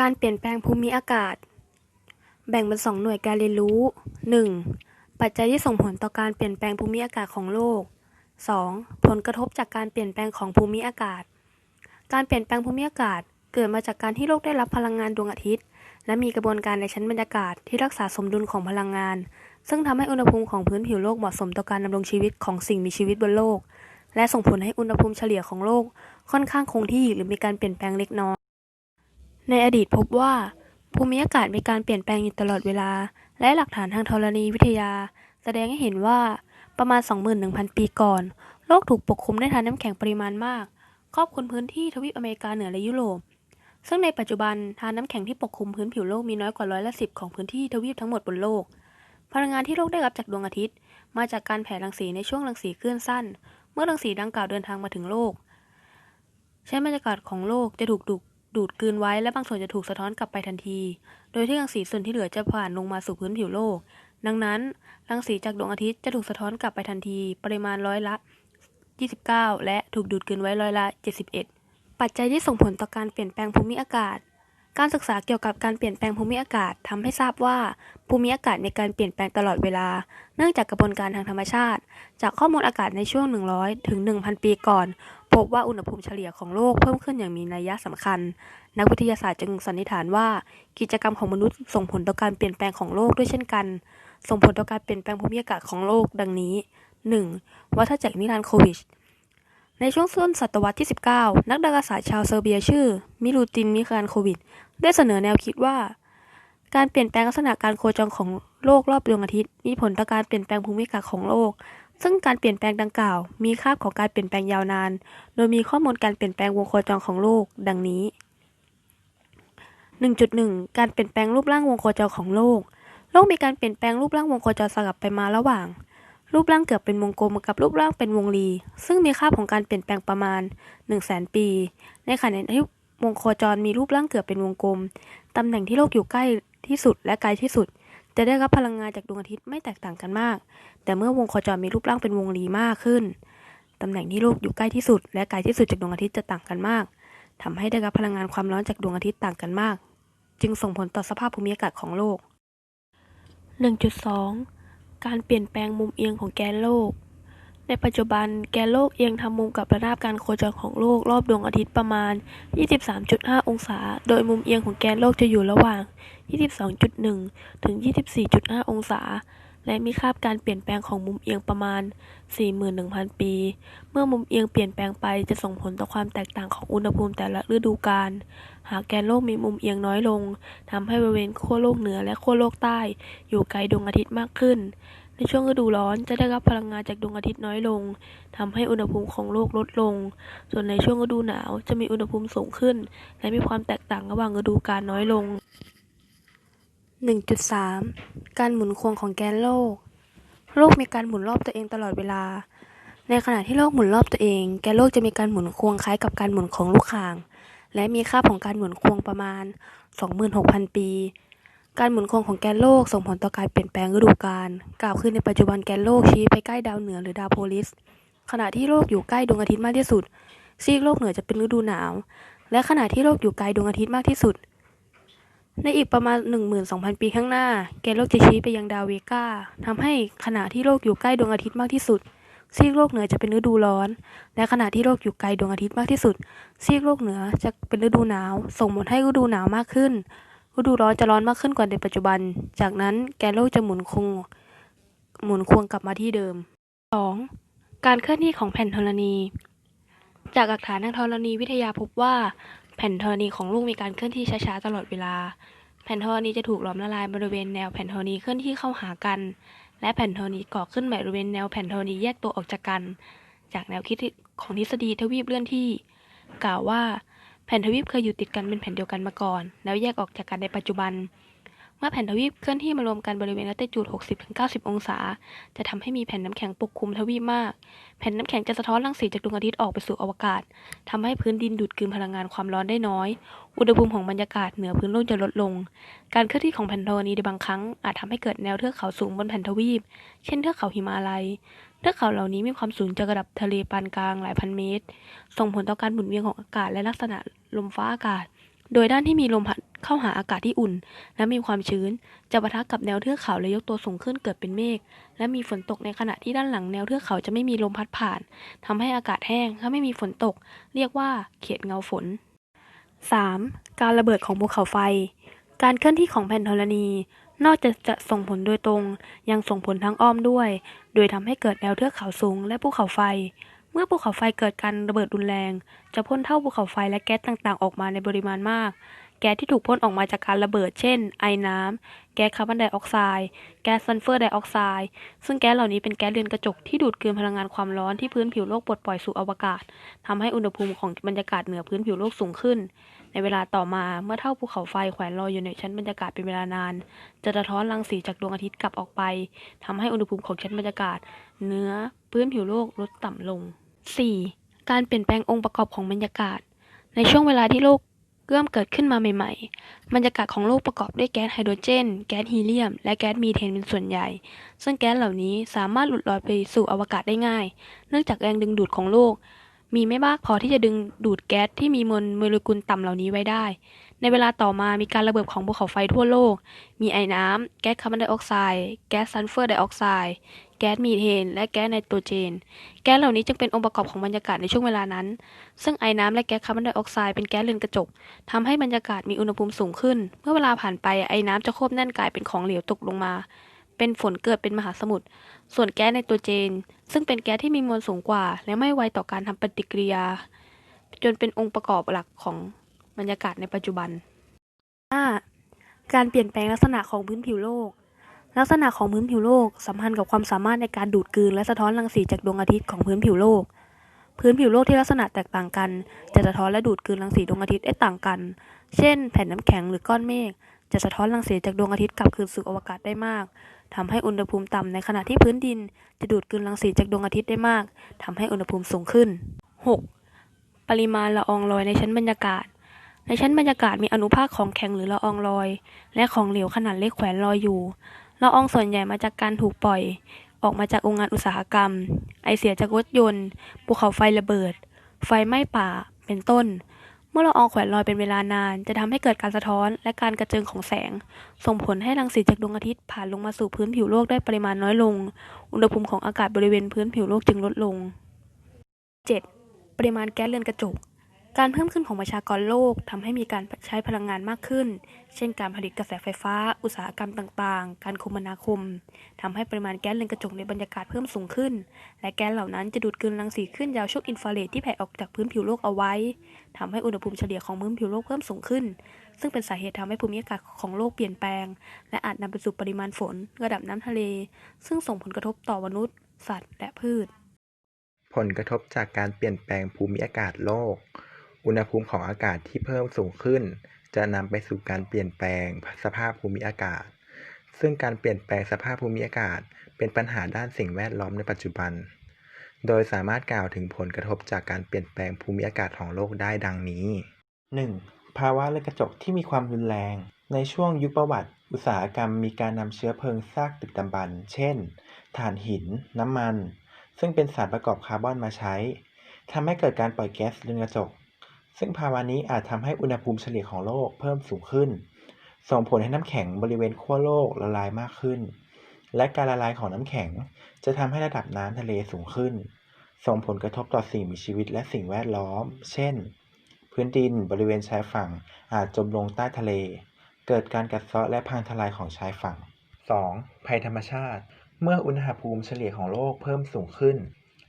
การเปลี่ยนแปลงภูมิอากาศ แบ่งเป็นสองหน่วยการเรียนรู้ 1. ปัจจัยที่ส่งผลต่อการเปลี่ยนแปลงภูมิอากาศของโลก 2. ผลกระทบจากการเปลี่ยนแปลงของภูมิอากาศ การเปลี่ยนแปลงภูมิอากาศ เกิดมาจากการที่โลกได้รับพลังงานดวงอาทิตย์ และมีกระบวนการในชั้นบรรยากาศที่รักษาสมดุลของพลังงาน ซึ่งทำให้อุณหภูมิของพื้นผิวโลกเหมาะสมต่อการดำรงชีวิตของสิ่งมีชีวิตบนโลก และส่งผลให้อุณหภูมิเฉลี่ยของโลกค่อนข้างคงที่หรือมีการเปลี่ยนแปลงเล็กน้อย ในอดีตพบว่า ภูมิอากาศมีการเปลี่ยนแปลงอยู่ตลอดเวลา และหลักฐานทางธรณีวิทยา แสดงให้เห็นว่าประมาณ 21,000 ปีก่อน โลกถูกปกคลุมด้วยทานน้ำแข็งปริมาณมาก ครอบคลุมพื้นที่ทวีปอเมริกาเหนือและยุโรป ซึ่งในปัจจุบันทานน้ำแข็งที่ปกคลุมพื้นผิวโลกมีน้อยกว่าร้อยละสิบของพื้นที่ทวีปทั้งหมดบนโลก พลังงานที่โลกได้รับจากดวงอาทิตย์ มาจากการแผ่รังสีในช่วงรังสีคลื่นสั้น เมื่อรังสีดังกล่าวเดินทางมาถึงโลก ใช้บรรยากาศของโลกจะถูกดูด ดูดกลืนไว้และบางส่วนจะถูกสะท้อนกลับไปทันที โดยที่รังสีส่วนที่เหลือจะผ่านลงมาสู่พื้นผิวโลก ดังนั้นรังสีจากดวงอาทิตย์จะถูกสะท้อนกลับไปทันที ปริมาณร้อยละ 29 และถูกดูดกลืนไว้ร้อยละ 71 ปัจจัยที่ส่งผลต่อการเปลี่ยนแปลงภูมิอากาศ การศึกษาเกี่ยวกับการเปลี่ยนแปลงภูมิอากาศทำให้ทราบว่า ภูมิอากาศมีการเปลี่ยนแปลงตลอดเวลา เนื่องจากกระบวนการทางธรรมชาติ จากข้อมูลอากาศในช่วง 100 ถึง 1,000 ปีก่อน พบว่าอุณหภูมิเฉลี่ยของโลกเพิ่มขึ้นอย่างมีนัยสำคัญ นักวิทยาศาสตร์จึงสันนิษฐานว่า กิจกรรมของมนุษย์ส่งผลต่อการเปลี่ยนแปลงของโลกด้วยเช่นกัน ส่งผลต่อการเปลี่ยนแปลงภูมิอากาศของโลกดังนี้ 1. วัฏจักรมิลานโควิชในช่วงต้นศตวรรษที่ 19 นักดาราศาสตร์ชาวเซอร์เบียชื่อ มิลูติน มิคานโควิด ได้เสนอแนวคิดว่า การเปลี่ยนแปลงลักษณะการโคจรของโลกรอบดวงอาทิตย์มีผลต่อการเปลี่ยนแปลงภูมิอากาศของโลก ซึ่งการเปลี่ยนแปลงดังกล่าว มีค่าของการเปลี่ยนแปลงยาวนาน โดยมีข้อมูลการเปลี่ยนแปลงวงโคจรของโลก ดังนี้ 1.1 การเปลี่ยนแปลงรูปร่างวงโคจรของโลก โลกมีการเปลี่ยนแปลงรูปร่างวงโคจรสลับไปมาระหว่าง รูปร่างเกือบเป็นวงกลมกับรูปร่างเป็นวงรี ซึ่งมีค่าของการเปลี่ยนแปลงประมาณ 1 0 0 0 0แสนปี ในขณะที่ วงโคจรมีรูปร่างเกือบเป็นวงกลม ตำแหน่งที่โลกอยู่ใกล้ที่สุดและไกลที่สุด จะได้รับพลังงานจากดวงอาทิตย์ไม่แตกต่างกันมาก แต่เมื่อวงโคจรมีรูปร่างเป็นวงรีมากขึ้น ตำแหน่งที่โลกอยู่ใกล้ที่สุด และไกลที่สุดจากดวงอาทิตย์จะต่างกันมากทำให้ได้รับพลังงานความร้อนจากดวงอาทิตย์ต่างกันมาก จึงส่งผลต่อสภาพภูมิอากาศของโลก 1.2 การเปลี่ยนแปลงมุมเอียงของแกนโลก ในปัจจุบันแกนโลกเอียงทำมุมกับระนาบการโคจรของโลกรอบดวงอาทิตย์ประมาณ 23.5 องศา โดยมุมเอียงของแกนโลกจะอยู่ระหว่าง 22.1 ถึง 24.5 องศา และมีค่าบการเปลี่ยนแปลงของมุมเอียงประมาณ 41,000 ปี เมื่อมุมเอียงเปลี่ยนแปลงไปจะส่งผลต่อความแตกต่างของอุณหภูมิแต่ละฤดูกาล หากแกนโลกมีมุมเอียงน้อยลงทำให้บริเวณขั้วโลกเหนือและขั้วโลกใต้ อยู่ไกลดวงอาทิตย์มากขึ้น ในช่วงฤดูร้อนจะได้รับพลังงานจากดวงอาทิตย์น้อยลงทำให้อุณหภูมิของโลกลดลง ส่วนในช่วงฤดูหนาวจะมีอุณหภูมิสูงขึ้น และมีความแตกต่างระหว่างฤดูกาลน้อยลง 1.3 การหมุนควงของแกนโลก โลกมีการหมุนรอบตัวเองตลอดเวลา ในขณะที่โลกหมุนรอบตัวเอง แกนโลกจะมีการหมุนควงคล้ายกับการหมุนของลูกข่าง และมีค่าของการหมุนควงประมาณ 26,000 ปี การหมุนคงของแกนโลกส่งผลต่อการเปลี่ยนแปลงฤดูกาลกล่าวคือในปัจจุบันแกนโลกชี้ไปใกล้ดาวเหนือหรือดาวโพลิส ขณะที่โลกอยู่ใกล้ดวงอาทิตย์มากที่สุด ซีกโลกเหนือจะเป็นฤดูหนาว และขณะที่โลกอยู่ไกลดวงอาทิตย์มากที่สุด ในอีกประมาณ 12,000 ปีข้างหน้า แกนโลกจะชี้ไปยังดาวเวก้าทำให้ขณะที่โลกอยู่ใกล้ดวงอาทิตย์มากที่สุด ซีกโลกเหนือจะเป็นฤดูร้อน และขณะที่โลกอยู่ไกลดวงอาทิตย์มากที่สุด ซีกโลกเหนือจะเป็นฤดูหนาว ส่งผลให้ฤดูหนาวมากขึ้น ฤดูร้อนจะร้อนมากขึ้นกว่าในปัจจุบัน จากนั้นแกนโลกจะหมุนคงหมุนควงกลับมาที่เดิม 2. การเคลื่อนที่ของแผ่นธรณี จากหลักฐานทางธรณีวิทยาพบว่า แผ่นธรณีของโลกมีการเคลื่อนที่ช้าๆตลอดเวลา แผ่นธรณีจะถูกหลอมละลายบริเวณแนวแผ่นธรณีเคลื่อนที่เข้าหากัน และแผ่นธรณีก่อขึ้นใหม่บริเวณแนวแผ่นธรณีแยกตัวออกจากกัน จากแนวคิดของทฤษฎีทวีปเลื่อนที่ กล่าวว่า แผ่นทวีปเคยอยู่ติดกันเป็นแผ่นเดียวกันมาก่อน แล้วแยกออกจากกันในปัจจุบัน เมื่อแผ่นทวีปเคลื่อนที่มารวมกันบริเวณลัติจูด 60-90 องศา จะทำให้มีแผ่นน้ำแข็งปกคลุมทวีปมาก แผ่นน้ำแข็งจะสะท้อนรังสีจากดวงอาทิตย์ออกไปสู่อวกาศทำให้พื้นดินดูดกลืนพลังงานความร้อนได้น้อย อุณหภูมิของบรรยากาศเหนือพื้นโลกจะลดลง การเคลื่อนที่ของแผ่นธรณีในบางครั้งอาจทำให้เกิดแนวเทือกเขาสูงบนแผ่นทวีป เช่นเทือกเขาหิมาลัย เทือกเขาเหล่านี้มีความสูงจากระดับทะเลปานกลางหลายพันเมตร ส่งผลต่อการหมุนเวียนของอากาศและลักษณะลมฟ้าอากาศ โดยด้านที่มีลมพัดเข้าหาอากาศที่อุ่น และมีความชื้น จะปะทะกับแนวเทือกเขาและยกตัวสูงขึ้นเกิดเป็นเมฆ และมีฝนตกในขณะที่ด้านหลังแนวเทือกเขาจะไม่มีลมพัดผ่านทำให้อากาศแห้งถ้าไม่มีฝนตก เรียกว่าเขตเงาฝน 3. การระเบิดของภูเขาไฟ การเคลื่อนที่ของแผ่นธรณี นอกจากจะส่งผลโดยตรง ยังส่งผลทางอ้อมด้วย โดยทำให้เกิดแนวเทือกเขาสูงและภูเขาไฟ เมื่อภูเขาไฟเกิดการระเบิดรุนแรง จะพ่นเท่าภูเขาไฟและแก๊สต่างๆ ออกมาในปริมาณมาก แก๊สที่ถูกพ่นออกมาจากการระเบิด เช่น ไอน้ำ แก๊สคาร์บอนไดออกไซด์ แก๊สซัลเฟอร์ไดออกไซด์ ซึ่งแก๊สเหล่านี้เป็นแก๊สเรือนกระจกที่ดูดกลืนพลังงานความร้อนที่พื้นผิวโลกปลดปล่อยสู่อวกาศทำให้อุณหภูมิของบรรยากาศเหนือพื้นผิวโลกสูงขึ้น ในเวลาต่อมาเมื่อเท่าภูเขาไฟแขวนลอยอยู่ในชั้นบรรยากาศเป็นเวลานาน จะสะท้อนรังสีจากดวงอาทิตย์กลับออกไปทำให้อุณหภูมิของชั้นบรรยากาศเหนือพื้นผิวโลกลดต่ำลง 4. การเปลี่ยนแปลงองค์ประกอบของบรรยากาศ ในช่วงเวลาที่โลก เริ่มเกิดขึ้นมาใหม่ ๆ บรรยากาศของโลกประกอบด้วยแก๊สไฮโดรเจน แก๊สฮีเลียม และแก๊สมีเทนเป็นส่วนใหญ่ ซึ่งแก๊สเหล่านี้สามารถหลุดลอยไปสู่อวกาศได้ง่าย เนื่องจากแรงดึงดูดของโลก มีไม่มากพอที่จะดึงดูดแก๊สที่มีมวลโมเลกุลต่ำเหล่านี้ไว้ได้ ในเวลาต่อมามีการระเบิดของภูเขาไฟทั่วโลก มีไอน้ำ แก๊สคาร์บอนไดออกไซด์ แก๊สซัลเฟอร์ไดออกไซด์ แก๊สมีเทน และแก๊สไนโตรเจน แก๊สเหล่านี้จึงเป็นองค์ประกอบของบรรยากาศในช่วงเวลานั้น ซึ่งไอน้ำและแก๊สคาร์บอนไดออกไซด์เป็นแก๊สเรือนกระจกทำให้บรรยากาศมีอุณหภูมิสูงขึ้น เมื่อเวลาผ่านไปไอน้ำจะควบแน่นกลายเป็นของเหลวตกลงมา เป็นฝนเกิดเป็นมหาสมุทร ส่วนแก๊สไนโตรเจน ซึ่งเป็นแก๊สที่มีมวลสูงกว่า และไม่ไวต่อการทำปฏิกิริยา จนเป็นองค์ประกอบหลักของบรรยากาศในปัจจุบัน 5. การเปลี่ยนแปลงลักษณะของพื้นผิวโลก ลักษณะของพื้นผิวโลกสัมพันธ์กับความสามารถในการดูดกลืนและสะท้อนรังสีจากดวงอาทิตย์ของพื้นผิวโลก พื้นผิวโลกที่ลักษณะแตกต่างกัน จะสะท้อนและดูดกลืนรังสีดวงอาทิตย์ได้ต่างกัน เช่น แผ่นน้ำแข็งหรือก้อนเมฆจะสะท้อนรังสีจากดวงอาทิตย์กลับคืนสู่อวกาศได้มากทำให้อุณหภูมิต่ำในขณะที่พื้นดิน จะดูดกลืนรังสีจากดวงอาทิตย์ได้มากทำให้อุณหภูมิสูงขึ้น 6. ปริมาณละอองลอยในชั้นบรรยากาศในชั้นบรรยากาศมีอนุภาคของแข็งหรือละอองลอย และของเหลวขนาดเล็กแขวนลอยอยู่ ละอองส่วนใหญ่มาจากการถูกปล่อย ออกมาจากโรงงานอุตสาหกรรม ไอเสียจากรถยนต์ภูเขาไฟระเบิด ไฟไหม้ป่าเป็นต้น เมื่อละอองแขวนลอยเป็นเวลานาน จะทำให้เกิดการสะท้อนและการกระเจิงของแสง ส่งผลให้รังสีจากดวงอาทิตย์ผ่านลงมาสู่พื้นผิวโลกได้ปริมาณน้อยลง อุณหภูมิของอากาศบริเวณพื้นผิวโลกจึงลดลง 7. ปริมาณแก๊สเรือนกระจกการเพิ่มขึ้นของประชากรโลกทำให้มีการใช้พลังงานมากขึ้น เช่นการผลิตกระแสไฟฟ้า อุตสาหกรรมต่างๆ การคมนาคมทำให้ปริมาณแก๊สเรือนกระจกในบรรยากาศเพิ่มสูงขึ้น และแก๊สเหล่านั้นจะดูดกลืนรังสีขึ้นยาวช่วงอินฟราเรดที่แผ่ออกจากพื้นผิวโลกเอาไว้ทำให้อุณหภูมิเฉลี่ยของพื้นผิวโลกเพิ่มสูงขึ้น ซึ่งเป็นสาเหตุทำให้ภูมิอากาศของโลกเปลี่ยนแปลง และอาจนำไปสู่ปริมาณฝน ระดับน้ำทะเล ซึ่งส่งผลกระทบต่อมนุษย์ สัตว์ และพืช ผลกระทบจากการเปลี่ยนแปลงภูมิอากาศโลก อุณหภูมิของอากาศที่เพิ่มสูงขึ้น จะนำไปสู่การเปลี่ยนแปลงสภาพภูมิอากาศ ซึ่งการเปลี่ยนแปลงสภาพภูมิอากาศ เป็นปัญหาด้านสิ่งแวดล้อมในปัจจุบัน โดยสามารถกล่าวถึงผลกระทบจากการเปลี่ยนแปลงภูมิอากาศของโลกได้ดังนี้ 1. ภาวะเรือนกระจกที่มีความรุนแรง ในช่วงยุคประวัติ อุตสาหกรรมมีการนำเชื้อเพลิงซากดึกดำบรรเช่นถ่านหิน น้ำมัน ซึ่งเป็นสารประกอบคาร์บอนมาใช้ทำให้เกิดการปล่อยแก๊สเรือนกระจก ซึ่งภาวะนี้อาจทำให้อุณหภูมิเฉลี่ยของโลกเพิ่มสูงขึ้น ส่งผลให้น้ำแข็งบริเวณขั้วโลกละลายมากขึ้น และการละลายของน้ำแข็งจะทำให้ระดับน้ำทะเลสูงขึ้น ส่งผลกระทบต่อสิ่งมีชีวิตและสิ่งแวดล้อม เช่น พื้นดินบริเวณชายฝั่งอาจจมลงใต้ทะเล เกิดการกัดเซาะและพังทลายของชายฝั่ง 2. ภัยธรรมชาติ เมื่ออุณหภูมิเฉลี่ยของโลกเพิ่มสูงขึ้น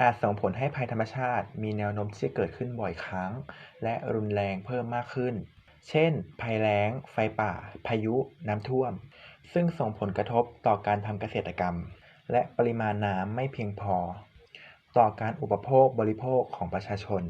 อาจส่งผลให้ภัยธรรมชาติ มีแนวโน้มที่จะเกิดขึ้นบ่อยครั้ง และรุนแรงเพิ่มมากขึ้น เช่น ภัยแล้ง ไฟป่า พายุ น้ำท่วม ซึ่งส่งผลกระทบต่อการทำเกษตรกรรม และปริมาณน้ำไม่เพียงพอ ต่อการอุปโภคบริโภคของประชาชน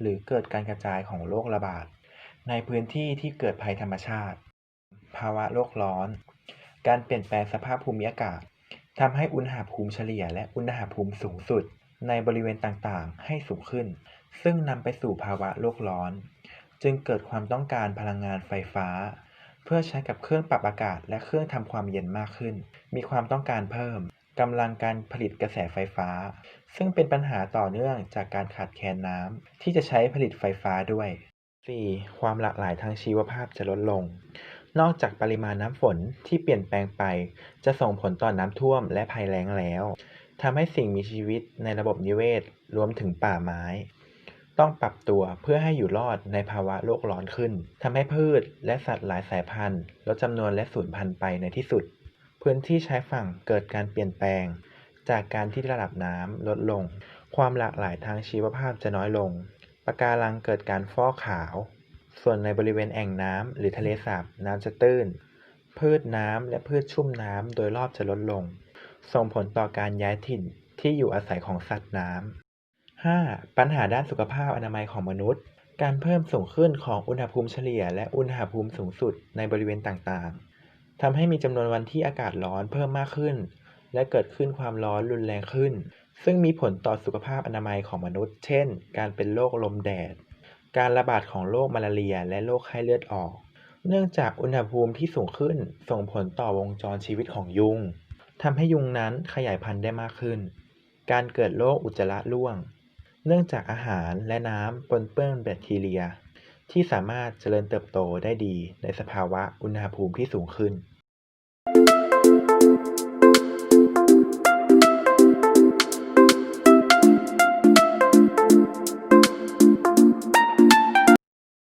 หรือเกิดการกระจายของโรคระบาด ในพื้นที่ที่เกิดภัยธรรมชาติ ภาวะโลกร้อน การเปลี่ยนแปลงสภาพภูมิอากาศทำให้อุณหภูมิเฉลี่ยและอุณหภูมิสูงสุด ในบริเวณต่างๆ ให้สูงขึ้น ซึ่งนำไปสู่ภาวะโลกร้อน จึงเกิดความต้องการพลังงานไฟฟ้า เพื่อใช้กับเครื่องปรับอากาศ และเครื่องทำความเย็นมากขึ้น มีความต้องการเพิ่มกำลังการผลิตกระแสไฟฟ้า ซึ่งเป็นปัญหาต่อเนื่องจากการขาดแคลนน้ำที่จะใช้ผลิตไฟฟ้าด้วย 4. ความหลากหลายทางชีวภาพจะลดลง นอกจากปริมาณน้ำฝนที่เปลี่ยนแปลงไป จะส่งผลต่อน้ำท่วมและภัยแล้งแล้ว ทำให้สิ่งมีชีวิตในระบบนิเวศ รวมถึงป่าไม้ ต้องปรับตัวเพื่อให้อยู่รอดในภาวะโลกร้อนขึ้นทำให้พืชและสัตว์หลายสายพันธุ์ลดจำนวนและสูญพันธุ์ไปในที่สุด พื้นที่ชายฝั่งเกิดการเปลี่ยนแปลง จากการที่ระดับน้ำลดลง ความหลากหลายทางชีวภาพจะน้อยลงปะการังเกิดการฟอกขาว ส่วนในบริเวณแอ่งน้ำหรือทะเลสาบน้ำจะตื้น พืชน้ำและพืชชุ่มน้ำโดยรอบจะลดลง ส่งผลต่อการย้ายถิ่นที่อยู่อาศัยของสัตว์น้ำ 5. ปัญหาด้านสุขภาพอนามัยของมนุษย์ การเพิ่มสูงขึ้นของอุณหภูมิเฉลี่ย และอุณหภูมิสูงสุดในบริเวณต่างๆ ทำให้มีจำนวนวันที่อากาศร้อนเพิ่มมากขึ้น และเกิดขึ้นความร้อนรุนแรงขึ้น ซึ่งมีผลต่อสุขภาพอนามัยของมนุษย์ เช่น การเป็นโรคลมแดด การระบาดของโรคมาลาเรีย และโรคไข้เลือดออก เนื่องจากอุณหภูมิที่สูงขึ้นส่งผลต่อวงจรชีวิตของยุง ทำให้ยุงนั้นขยายพันธุ์ได้มากขึ้น การเกิดโรคอุจจาระร่วง เนื่องจากอาหารและน้ำปนเปื้อนแบคทีเรีย ที่สามารถเจริญเติบโตได้ดีในสภาวะอุณหภูมิที่สูงขึ้น